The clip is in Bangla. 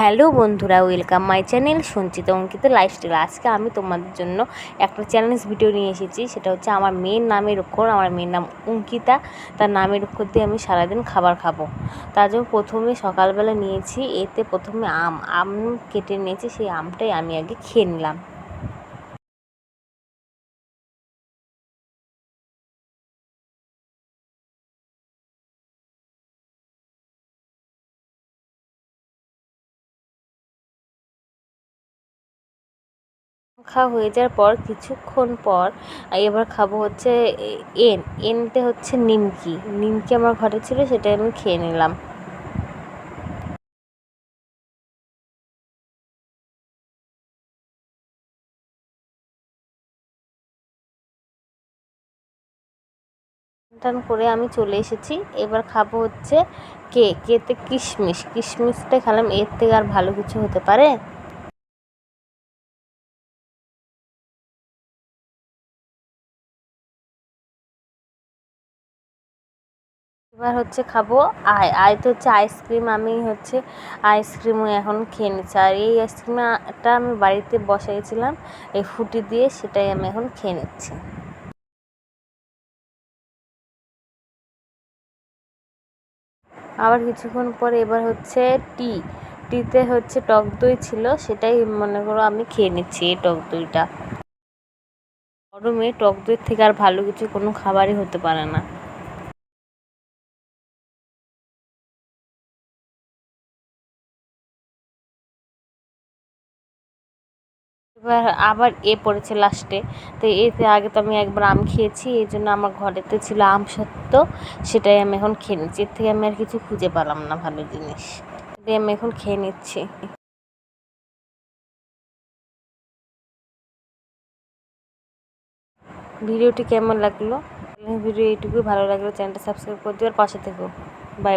হ্যালো বন্ধুরা, ওয়েলকাম মাই চ্যানেল সঞ্চিত অঙ্কিত লাইফস্টাইল। আজকে আমি তোমাদের জন্য একটা চ্যালেঞ্জ ভিডিও নিয়ে এসেছি, সেটা হচ্ছে আমার মেয়ের নামের অক্ষর আমার মেয়ের নাম অঙ্কিতা। তার নামের অক্ষর দিয়ে আমি সারাদিন খাবার খাব। তার জন্য প্রথমে সকালবেলা নিয়েছি, এতে প্রথমে আম আম কেটে নিয়েছি, সেই আমটাই আমি আগে খেয়ে নিলাম। খাওয়া হয়ে যাওয়ার পর, কিছুক্ষণ পর এবার খাব হচ্ছে এন। এনতে হচ্ছে নিমকি। নিমকি আমার ঘরে ছিল সেটা আমি খেয়ে নিলাম। টান করে আমি চলে এসেছি। এবার খাব হচ্ছে কে? কেতে কিশমিশ। কিশমিশটা খেলাম, এর থেকে আর ভালো কিছু হতে পারে? এবার হচ্ছে খাব আয় আয় তো হচ্ছে আইসক্রিম, আমি হচ্ছে আইসক্রিমও এখন খেয়ে নিচ্ছি। আর এই আইসক্রিমটা আমি বাড়িতে বসাইছিলাম এই ফুটি দিয়ে সেটাই আমি এখন খেয়ে নিচ্ছি। আবার কিছুক্ষণ পরে এবার হচ্ছে টি, টিতে হচ্ছে টক দই ছিল, সেটাই মনে করো আমি খেয়ে নিচ্ছি এই টক দইটা। গরমে টক দই থেকে আর ভালো কিছু কোনো খাবারই হতে পারে না। এবার আবার এ পড়েছে লাস্টে তো এতে আগে তো আমি একবার আম খেয়েছি, এই জন্য আমার ঘরেতে ছিল আম সত্য, সেটাই আমি এখন খেয়ে নিচ্ছি। এর থেকে আমি আর কিছু খুঁজে পেলাম না ভালো জিনিস। এটাই আমি এখন খেয়ে নিচ্ছি। ভিডিওটি কেমন লাগল? ভিডিও এইটুকুই ভালো লাগল। চ্যানেলটা সাবস্ক্রাইব করে দিও আর পাশে থেকো। বাই।